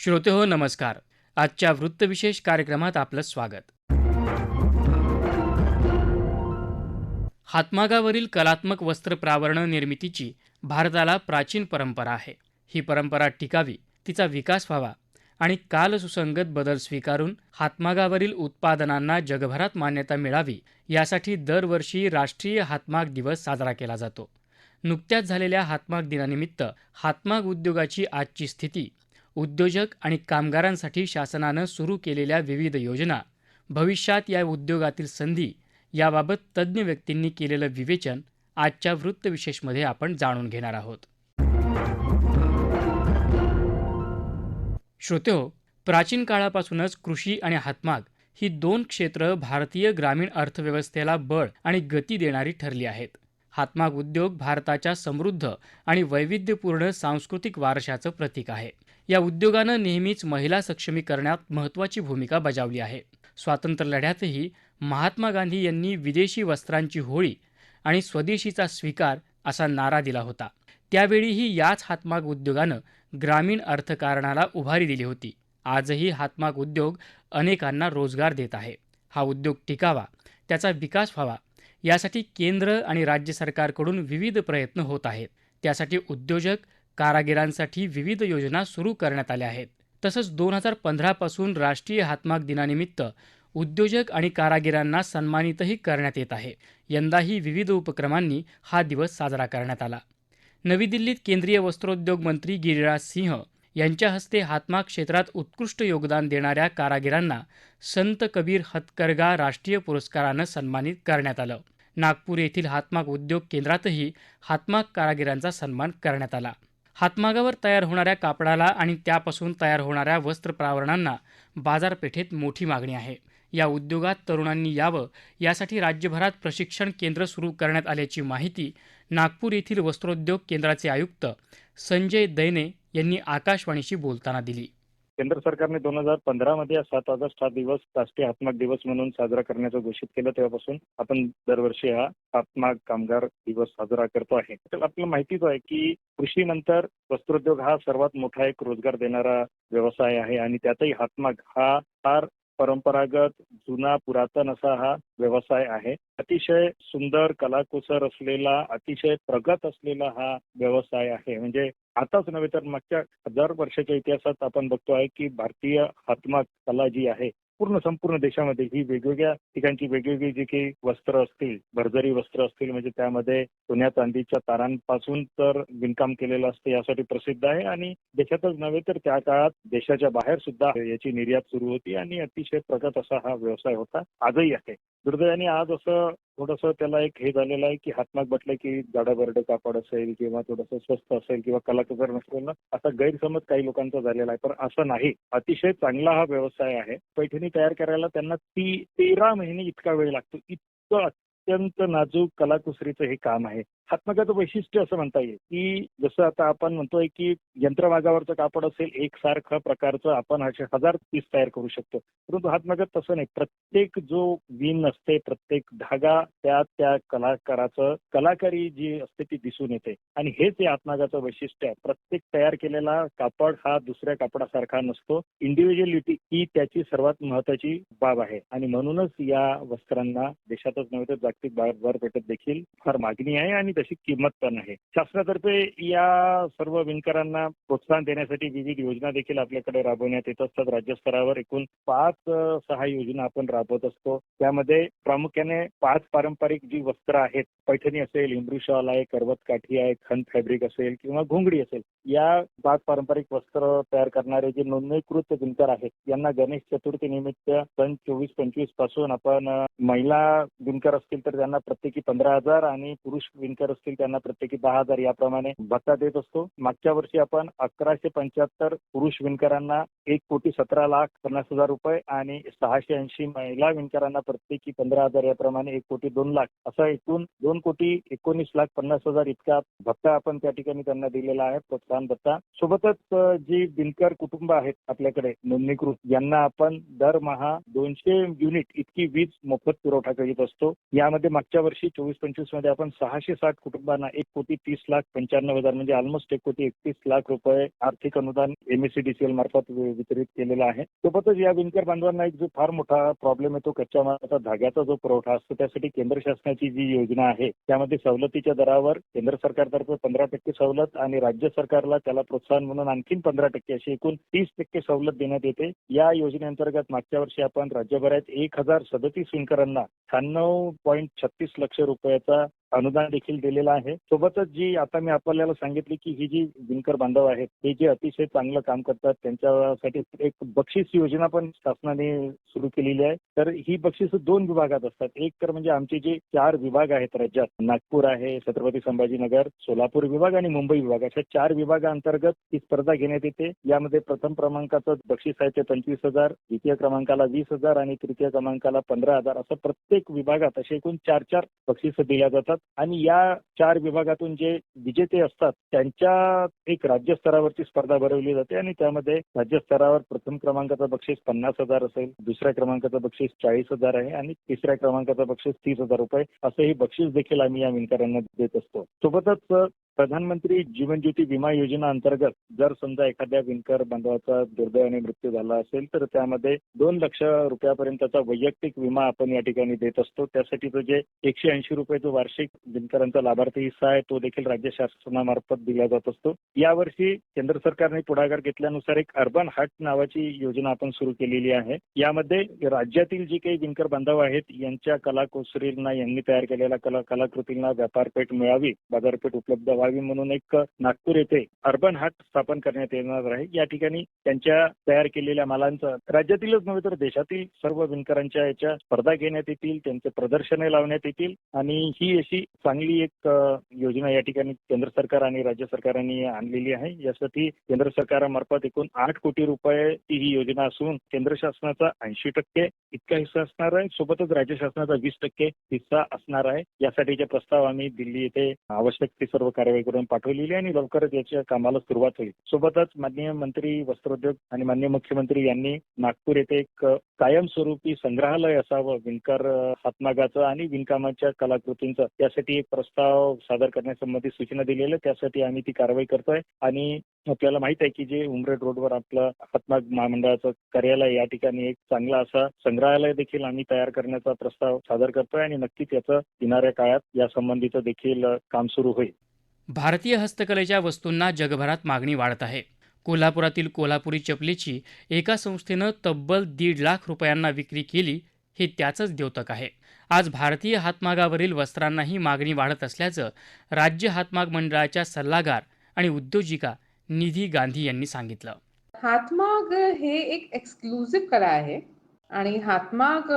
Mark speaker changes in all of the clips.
Speaker 1: श्रोते हो नमस्कार. आजच्या वृत्तविशेष कार्यक्रमात आपलं स्वागत. हातमागावरील कलात्मक वस्त्र प्रावरण निर्मितीची भारताला प्राचीन परंपरा आहे. ही परंपरा टिकावी तिचा विकास व्हावा आणि कालसुसंगत बदल स्वीकारून हातमागावरील उत्पादनांना जगभरात मान्यता मिळावी यासाठी दरवर्षी राष्ट्रीय हातमाग दिवस साजरा केला जातो. नुकत्याच झालेल्या हातमाग दिनानिमित्त हातमाग उद्योगाची आजची स्थिती उद्योजक आणि कामगारांसाठी शासनानं सुरू केलेल्या विविध योजना भविष्यात या उद्योगातील संधी याबाबत तज्ज्ञ व्यक्तींनी केलेलं विवेचन आजच्या वृत्तविशेषमध्ये आपण जाणून घेणार आहोत. श्रोतेहो प्राचीन काळापासूनच कृषी आणि हातमाग ही दोन क्षेत्र भारतीय ग्रामीण अर्थव्यवस्थेला बळ आणि गती देणारी ठरली आहेत. हातमाग उद्योग भारताच्या समृद्ध आणि वैविध्यपूर्ण सांस्कृतिक वारशाचं प्रतीक आहे. या उद्योगानं नेहमीच महिला सक्षमीकरणात महत्त्वाची भूमिका बजावली आहे. स्वातंत्र्यलढ्यातही महात्मा गांधी यांनी विदेशी वस्त्रांची होळी आणि स्वदेशीचा स्वीकार असा नारा दिला होता. त्यावेळीही याच हातमाग उद्योगानं ग्रामीण अर्थकारणाला उभारी दिली होती. आजही हातमाग उद्योग अनेकांना रोजगार देत आहे. हा उद्योग टिकावा त्याचा विकास व्हावा यासाठी केंद्र आणि राज्य सरकारकडून विविध प्रयत्न होत आहेत. त्यासाठी उद्योजक कारागिरांसाठी विविध योजना सुरू करण्यात आल्या आहेत. तसंच दोन हजार पंधरापासून राष्ट्रीय हातमाग दिनानिमित्त उद्योजक आणि कारागिरांना सन्मानितही करण्यात येत आहे. यंदाही विविध उपक्रमांनी हा दिवस साजरा करण्यात आला. नवी दिल्लीत केंद्रीय वस्त्रोद्योग मंत्री गिरिराज सिंह यांच्या हस्ते हातमाग क्षेत्रात उत्कृष्ट योगदान देणाऱ्या कारागिरांना संत कबीर हतकरगा राष्ट्रीय पुरस्कारानं सन्मानित करण्यात आलं. नागपूर येथील हातमाग उद्योग केंद्रातही हातमाग कारागिरांचा सन्मान करण्यात आला. हातमागावर तयार होणाऱ्या कापडाला आणि त्यापासून तयार होणाऱ्या वस्त्र प्रावरणांना बाजारपेठेत मोठी मागणी आहे. या उद्योगात तरुणांनी यावं यासाठी राज्यभरात प्रशिक्षण केंद्र सुरू करण्यात आल्याची माहिती नागपूर येथील वस्त्रोद्योग केंद्राचे आयुक्त संजय दैने यांनी आकाशवाणीशी बोलताना दिली.
Speaker 2: केंद्र सरकारने दोन हजार पंधरा मध्ये सात ऑगस्ट हा दिवस राष्ट्रीय हातमाग दिवस म्हणून साजरा करण्याचं घोषित केलं. तेव्हापासून आपण दरवर्षी हा हातमाग कामगार दिवस साजरा करतो आहे. तर आपल्याला माहितीच आहे की कृषीनंतर वस्त्रोद्योग हा सर्वात मोठा एक रोजगार देणारा व्यवसाय आहे आणि त्यातही हातमाग हा फार परंपरागत जुना पुरातन असा हा व्यवसाय आहे. अतिशय सुंदर कलाकुसर असलेला अतिशय प्रगत असलेला हा व्यवसाय आहे. म्हणजे आताच नव्हे तर मागच्या हजार वर्षाच्या इतिहासात आपण बघतो आहे की भारतीय हातमाग कला जी आहे पूर्ण संपूर्ण देशामध्ये ही वेगवेगळ्या ठिकाणची वेगवेगळी जी काही वस्त्र असतील भरजरी वस्त्र असतील म्हणजे त्यामध्ये सोन्या चांदीच्या तारांपासून तर विणकाम केलेलं असतं यासाठी प्रसिद्ध आहे. आणि देशातच नव्हे तर त्या काळात देशाच्या बाहेर सुद्धा याची निर्यात सुरू होती आणि अतिशय प्रगत असा हा व्यवसाय होता. आजही आहे. दुर्दैवाने आज असं थोडस त्याला एक हे झालेलं आहे की हातमाग म्हटलं की जाडाबरड कापड असेल किंवा थोडंसं स्वस्त असेल किंवा कलाकुसर नसेल ना असा गैरसमज काही लोकांचा झालेला आहे. पण असं नाही. अतिशय चांगला हा व्यवसाय आहे. पैठणी तयार करायला त्यांना ती तेरा महिने इतका वेळ लागतो. इतकं अत्यंत नाजूक कलाकुसरीचं हे काम आहे. हातमागाचं वैशिष्ट्य असं म्हणता येईल की जसं आता आपण म्हणतोय की यंत्रमागावरचं कापड असेल एकसारखं प्रकारचं आपण असे हजार पीस तयार करू शकतो. परंतु हातमागात तसं नाही. प्रत्येक जो विण असते प्रत्येक धागा त्या त्या कलाकाराचं कलाकारी जी असते ती दिसून येते. आणि हेच या हातमागाचं वैशिष्ट्य आहे. प्रत्येक तयार केलेला कापड हा दुसऱ्या कापडासारखा नसतो. इंडिव्हिज्युअलिटी ही त्याची सर्वात महत्वाची बाब आहे. आणि म्हणूनच या वस्त्रांना देशातच नव्हे तर जागतिक बाजारपेठेत देखील फार मागणी आहे आणि तशी किंमत पण आहे. शासनातर्फे या सर्व विणकरांना प्रोत्साहन देण्यासाठी विविध योजना देखील आपल्याकडे राबवण्यात येत असतात. राज्यस्तरावर एकूण पाच सहा योजना आपण राबवत असतो. त्यामध्ये प्रामुख्याने पाच पारंपरिक जी वस्त्र आहेत पैठणी असेल हिंब्रू शॉल आहे करवत काठी आहे खन फॅब्रिक असेल किंवा घोंगडी असेल या पाच पारंपरिक वस्त्र तयार करणारे जे नोंदणीकृत विणकर आहेत यांना गणेश चतुर्थी निमित्त सन चोवीस पंचवीसपासून आपण महिला विणकर असतील तर त्यांना प्रत्येकी पंधरा हजार आणि पुरुष विणकर असतील त्यांना प्रत्येकी दहा हजार याप्रमाणे भत्ता देत असतो. मागच्या वर्षी आपण अकराशे पंच्याहत्तर पुरुष विणकरांना एक कोटी सतरा लाख पन्नास हजार रुपये आणि सहाशे ऐंशी महिला विणकरांना प्रत्येकी पंधरा हजार याप्रमाणे एक कोटी दोन लाख असा एकूण दोन कोटी एकोणीस लाख पन्नास हजार इतका भत्ता आपण त्या ठिकाणी त्यांना दिलेला आहे. प्रोत्साहन भत्ता. सोबतच जी विणकर कुटुंब आहेत आपल्याकडे नोंदणीकृत यांना आपण दरमहा दोनशे युनिट इतकी वीज मोफत पुरवठा करीत असतो. यामध्ये मागच्या वर्षी चोवीस पंचवीसमध्ये आपण सहाशे साठ कुटुंबांना एक कोटी तीस लाख पंच्याण्णव हजार म्हणजे ऑलमोस्ट एक कोटी एकतीस लाख रुपये आर्थिक अनुदान एमएससीडीसीएल मार्फत वितरित केलेलं आहे. सोबतच या विणकर बांधवांना एक जो फार मोठा प्रॉब्लेम येतो कच्च्या मालाचा धाग्याचा जो पुरवठा असतो त्यासाठी केंद्र शासनाची जी योजना आहे त्यामध्ये सवलतीच्या दरावर केंद्र सरकारतर्फे पंधरा टक्के सवलत आणि राज्य सरकारला त्याला प्रोत्साहन म्हणून आणखीन पंधरा टक्के अशी एकूण तीस टक्के सवलत देण्यात येते. या योजनेअंतर्गत मागच्या वर्षी आपण राज्यभरात एक हजार सदतीस विणकरांना शहाण्णव पॉईंट छत्तीस लक्ष रुपयाचा अनुदान देखील दिलेलं आहे. सोबतच जी आता मी आपल्याला सांगितली की ही जी विणकर बांधव आहेत हे जे अतिशय चांगलं काम करतात त्यांच्यासाठी एक बक्षीस योजना पण शासनाने सुरू केलेली आहे. तर ही बक्षीस दोन विभागात असतात. एक तर म्हणजे आमचे जे चार विभाग आहेत राज्यात नागपूर आहे छत्रपती संभाजीनगर सोलापूर विभाग आणि मुंबई विभाग. अशा चार विभागाअंतर्गत ही स्पर्धा घेण्यात येते. यामध्ये प्रथम क्रमांकाचं बक्षीस आहे ते पंचवीस हजार द्वितीय क्रमांकाला वीस हजार आणि तृतीय क्रमांकाला पंधरा हजार. असं प्रत्येक विभागात असे एकूण चार चार बक्षिसं दिल्या जातात. आणि या चार विभागातून जे विजेते असतात त्यांच्या एक राज्यस्तरावरची स्पर्धा भरवली जाते. आणि त्यामध्ये राज्यस्तरावर प्रथम क्रमांकाचं बक्षीस पन्नास हजार असेल दुसऱ्या क्रमांकाचं बक्षीस चाळीस हजार आहे आणि तिसऱ्या क्रमांकाचं बक्षीस तीस हजार रुपये. असं हे बक्षीस देखील आम्ही या विणकरांना देत असतो. सोबतच प्रधानमंत्री जीवन ज्योती विमा योजना अंतर्गत जर समजा एखाद्या विणकर बांधवाचा दुर्दैवाने मृत्यू झाला असेल तर त्यामध्ये दोन लक्ष रुपयापर्यंतचा वैयक्तिक विमा आपण या ठिकाणी देत असतो. त्यासाठी तो जे एकशे ऐंशी रुपये जो वार्षिक विणकरांचा लाभार्थी हिस्सा आहे तो देखील राज्य शासनामार्फत दिला जात असतो. यावर्षी केंद्र सरकारने पुढाकार घेतल्यानुसार एक अर्बन हट नावाची योजना आपण सुरू केलेली आहे. यामध्ये राज्यातील जी काही विणकर बांधव आहेत यांच्या कलाकुसरींना यांनी तयार केलेल्या कला कलाकृतींना व्यापारपेठ मिळावी बाजारपेठ उपलब्ध व्हावी म्हणून एक नागपूर येथे अर्बन हाट स्थापन करण्यात येणार आहे. या ठिकाणी त्यांच्या तयार केलेल्या मालांचं राज्यातीलच नव्हे तर देशातील सर्व विणकरांच्या याच्या स्पर्धा घेण्यात येतील त्यांचे प्रदर्शने लावण्यात येतील आणि ही अशी चांगली एक योजना या ठिकाणी केंद्र सरकार आणि राज्य सरकारांनी आणलेली आहे. यासाठी केंद्र सरकारामार्फत एकूण आठ कोटी रुपयाची ही योजना असून केंद्र शासनाचा ऐंशी टक्के इतका हिस्सा असणार आहे. सोबतच राज्य शासनाचा वीस टक्के हिस्सा असणार आहे. यासाठीचे प्रस्ताव आम्ही दिल्ली येथे आवश्यक ती सर्व कार्यवाही करून पाठवलेली आणि लवकरच याच्या कामाला सुरुवात होईल. सोबतच माननीय मंत्री वस्त्रोद्योग आणि माननीय मुख्यमंत्री यांनी नागपूर येथे एक कायमस्वरूपी संग्रहालय असावं विणकर हातमागाचं आणि विणकामाच्या कलाकृतींचं. यासाठी एक प्रस्ताव सादर करण्यासंबंधी सूचना दिलेल्या त्यासाठी आम्ही ती कारवाई करतोय. आणि आपल्याला माहीत आहे की जे उमरेड रोडवर आपलं हातमाग महामंडळाचं कार्यालय या ठिकाणी एक चांगला असा संग्रहालय देखील आम्ही तयार करण्याचा प्रस्ताव सादर करतोय. आणि नक्कीच याचं येणाऱ्या काळात या संबंधीचं देखील काम सुरू होईल.
Speaker 1: भारतीय हस्तकलेच्या वस्तूंना जगभरात मागणी वाढत आहे. कोल्हापुरातील कोल्हापुरी चपलीची एका संस्थेनं तब्बल दीड लाख रुपयांना विक्री केली हे त्याचंच द्योतक आहे. आज भारतीय हातमागावरील वस्त्रांनाही मागणी वाढत असल्याचं राज्य हातमाग मंडळाच्या सल्लागार आणि उद्योजिका निधी गांधी यांनी सांगितलं.
Speaker 3: हातमाग हे एक एक्सक्लुझिव्ह कला आहे आणि हातमाग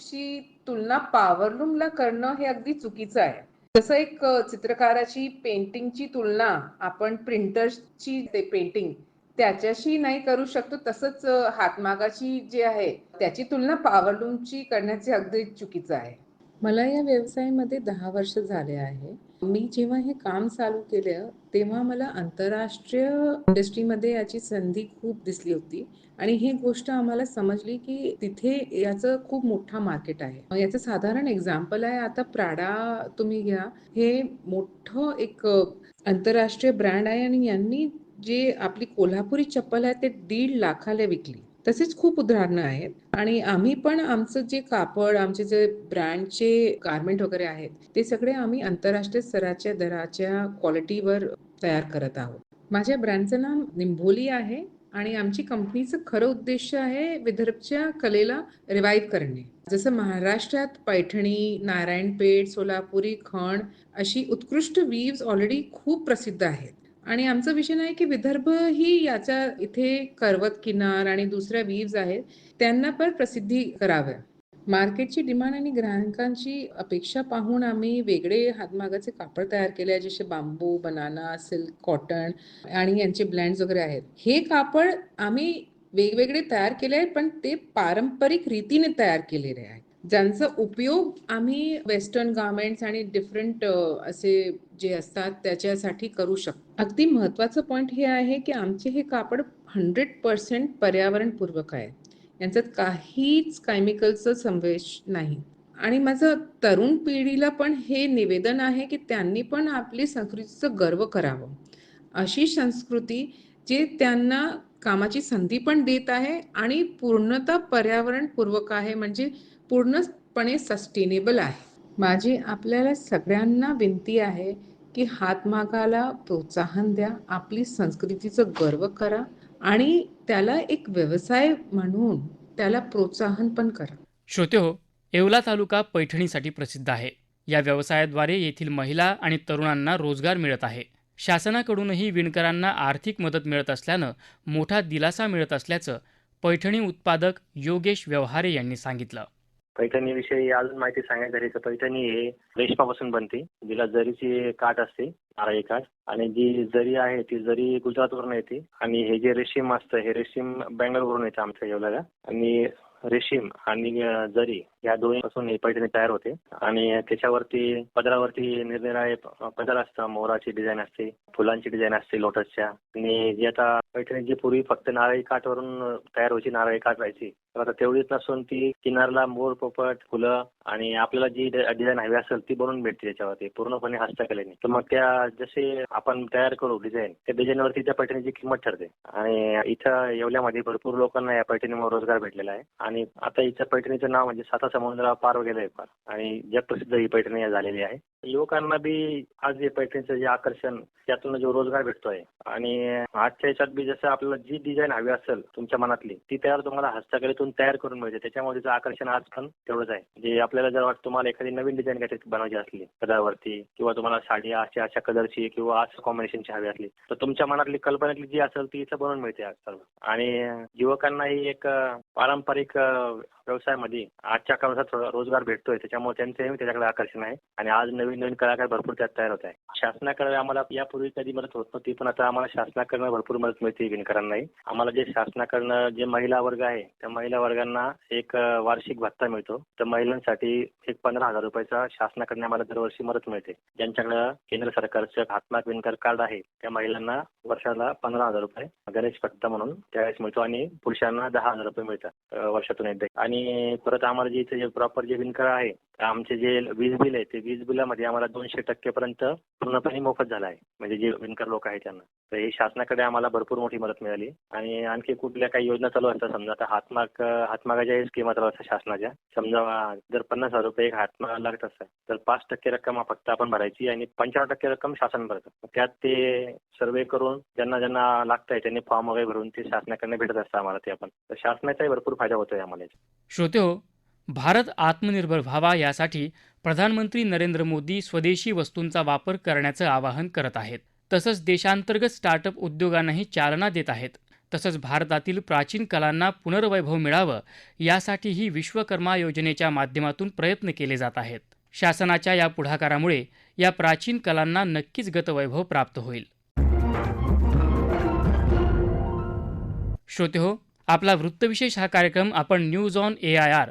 Speaker 3: शी तुलना पावरलूमला करणं हे अगदी चुकीचं आहे. जसं एक चित्रकाराची पेंटिंगची तुलना आपण प्रिंटर्सची ते पेंटिंग त्याच्याशी नाही करू शकतो तसंच हातमागाची जी आहे त्याची तुलना पावरलूमची करण्याचे अगदी चुकीचं आहे. मला या व्यवसायामध्ये दहा वर्ष झाले आहे. मी जेव्हा हे काम चालू केलं तेव्हा मला आंतरराष्ट्रीय इंडस्ट्रीमध्ये याची संधी खूप दिसली होती. आणि ही गोष्ट आम्हाला समजली की तिथे याचं खूप मोठा मार्केट आहे. याचं साधारण एक्झाम्पल आहे आता प्राडा तुम्ही घ्या. हे मोठं एक आंतरराष्ट्रीय ब्रँड आहे आणि यांनी जे आपली कोल्हापुरी चप्पल आहे ते दीड लाखाला विकली. तसेच खूप उदाहरणं आहेत. आणि आम्ही पण आमचं जे कापड आमचे जे ब्रँडचे गारमेंट वगैरे आहेत ते सगळे आम्ही आंतरराष्ट्रीय स्तराच्या दराच्या क्वालिटीवर तयार करत आहोत. माझ्या ब्रँडचं नाव निंभोली आहे आणि आमची कंपनीचं खरं उद्देश आहे विदर्भच्या कलेला रिवाईव्ह करणे. जसं महाराष्ट्रात पैठणी नारायणपेठ सोलापुरी खण अशी उत्कृष्ट वीव्स ऑलरेडी खूप प्रसिद्ध आहेत. आणि आमचा विषय आहे की विदर्भ ही याच्या इथे करवत किनार आणि दुसऱ्या वीव्ज आहेत त्यांना पण प्रसिद्धी कराव्या मार्केटची डिमांड आणि ग्राहकांची अपेक्षा पाहून आम्ही वेगळे हातमागाचे कापड तयार केले आहे जसे बांबू बनाना सिल्क कॉटन आणि यांचे ब्लँड्स वगैरे आहेत. हे कापड आम्ही वेगवेगळे तयार केले आहेत पण ते पारंपरिक रीतीने तयार केलेले आहेत. ज्यांचा उपयोग आम्ही वेस्टर्न गार्मेंट्स आणि डिफरंट असे जे असतात त्याच्यासाठी करू शकतो. अगदी महत्त्वाचं पॉईंट हे आहे की आमचे हे कापड हंड्रेड पर्सेंट पर्यावरणपूर्वक आहे. यांच्यात काहीच केमिकलचा संवेश नाही. आणि माझं तरुण पिढीला पण हे निवेदन आहे की त्यांनी पण आपली संस्कृतीचं गर्व करावं. अशी संस्कृती जे त्यांना कामाची संधी पण देत आहे आणि पूर्णतः पर्यावरणपूर्वक आहे. म्हणजे पूर्णपणे सस्टेनेबल आहे. माझी आपल्याला सगळ्यांना विनंती आहे की हातमागाला प्रोत्साहन द्या आपली संस्कृतीचं गर्व करा आणि त्याला एक व्यवसाय म्हणून त्याला प्रोत्साहन पण करा.
Speaker 1: श्रोते हो येवला तालुका पैठणीसाठी प्रसिद्ध आहे. या व्यवसायाद्वारे येथील महिला आणि तरुणांना रोजगार मिळत आहे. शासनाकडूनही विणकरांना आर्थिक मदत मिळत असल्यानं मोठा दिलासा मिळत असल्याचं पैठणी उत्पादक योगेश व्यवहारे यांनी सांगितलं.
Speaker 4: पैठणीविषयी अजून माहिती सांगायची झाली तर पैठणी हे रेशमापासून बनते. जिला जरीची काठ असते नारळी काठ. आणि जी जरी आहे ती जरी गुजरातवरून येते आणि हे जे रेशीम असतं हे रेशीम बेंगलोरवरून येतं आमच्या येवल्याला. आणि रेशीम आणि जरी या दोन्ही पासून पैठणी तयार होते. आणि त्याच्यावरती पदरावरती निरनिराळे पदर असतं मोराची डिझाईन असते फुलांची डिझाईन असते लोटसच्या आणि जी आता पैठणी जी पूर्वी फक्त नारळी काठवरून तयार व्हायची नारळी काठ राहायची तर आता तेवढीच नसून ती किनारला मोर पोपट फुलं आणि आपल्याला जी डिझाईन हवी असेल ती बनवून भेटते त्याच्यावरती पूर्णपणे हस्तकलेने. तर मग त्या जसे आपण तयार करू डिझाईन त्या डिझाईनवरती त्या पैठणीची किंमत ठरते. आणि इथं येवल्यामध्ये भरपूर लोकांना या पैठणीमुळे रोजगार भेटलेला आहे. आणि आता इथं पैठणीचं नाव म्हणजे साता समुद्रा पार वगैरे आहे पार आणि जगप्रसिद्ध ही पैठणी झालेली आहे. युवकांना बी आज हे पैठणीचं जे आकर्षण त्यातून जो रोजगार भेटतोय. आणि आजच्या याच्यात बी जसं आपल्याला जी डिझाईन हवी असेल तुमच्या मनातली ती तयार तुम्हाला हस्तकलेतून तयार करून मिळते. त्याच्यामुळे आकर्षण आज पण तेवढंच आहे. जे आपल्याला जर वाटतं तुम्हाला एखादी नवीन डिझाईन काहीतरी बनवायची असली कदावरती किंवा तुम्हाला साडी अशा अशा कलरची किंवा असं कॉम्बिनेशनची हवी असली तर तुमच्या मनातली कल्पनेतली जी असेल ती इथं बनवून मिळते आज सर्व. आणि युवकांनाही एक पारंपरिक व्यवसायामध्ये आजच्या काळात थोडा रोजगार भेटतोय त्याच्यामुळे त्यांचंही त्याच्याकडे आकर्षण आहे. आणि आज नवीन नवीन कलाकार भरपूर त्यात तयार होत आहे शासनाकडे आम्हाला यापूर्वी कधी मदत होत नव्हती पण आता आम्हाला शासनाकडनं भरपूर मदत मिळते विणकरांनाही. आम्हाला जे शासनाकडनं जे महिला वर्ग आहे त्या महिला वर्गांना एक वार्षिक भत्ता मिळतो. तर महिलांसाठी एक पंधरा हजार रुपयाचा शासनाकडनं आम्हाला दरवर्षी मदत मिळते. ज्यांच्याकडं केंद्र सरकारचं हातमाग विणकर कार्ड आहे त्या महिलांना वर्षाला पंधरा हजार रुपये गणेश भत्ता म्हणून त्यावेळेस मिळतो आणि पुरुषांना दहा हजार रुपये मिळतात वर्षातून एकदा. आणि परत आम्हाला जे इथे प्रॉपर जे विणकर आहे आमचे जे वीज बिल आहे ते वीज बिलामध्ये आम्हाला दोनशे टक्केपर्यंत पूर्णपणे मोफत झालं आहे. म्हणजे जे विणकर लोक आहेत त्यांना. तर हे शासनाकडे आम्हाला भरपूर मोठी मदत मिळाली. आणि आणखी कुठल्या काही योजना चालू असतात समजा आता हातमाग हातमागाच्या स्कीमा चालू असतात शासनाच्या समजा जर पन्नास हजार रुपये एक हातमाग लागत असतात तर पाच टक्के रक्कम फक्त आपण भरायची आणि पंच्याण्णव टक्के रक्कम शासन भरतं. त्यात ते सर्वे करून ज्यांना ज्यांना लागत आहे त्यांनी फॉर्म वगैरे भरून ते शासनाकडे भेटत असतं आम्हाला ते आपण. तर शासनाचाही भरपूर फायदा होतोय आम्हाला
Speaker 1: श्रोते हो भारत आत्मनिर्भर व्हावा यासाठी प्रधानमंत्री नरेंद्र मोदी स्वदेशी वस्तूंचा वापर करण्याचं आवाहन करत आहेत. तसंच देशांतर्गत स्टार्टअप उद्योगांनाही चालना देत आहेत. तसंच भारतातील प्राचीन कलांना पुनर्वैभव मिळावं यासाठीही विश्वकर्मा योजनेच्या माध्यमातून प्रयत्न केले जात आहेत. शासनाच्या या पुढाकारामुळे या प्राचीन कलांना नक्कीच गतवैभव प्राप्त होईल. श्रोते हो आपला वृत्तविशेष हा कार्यक्रम आपण news on A I R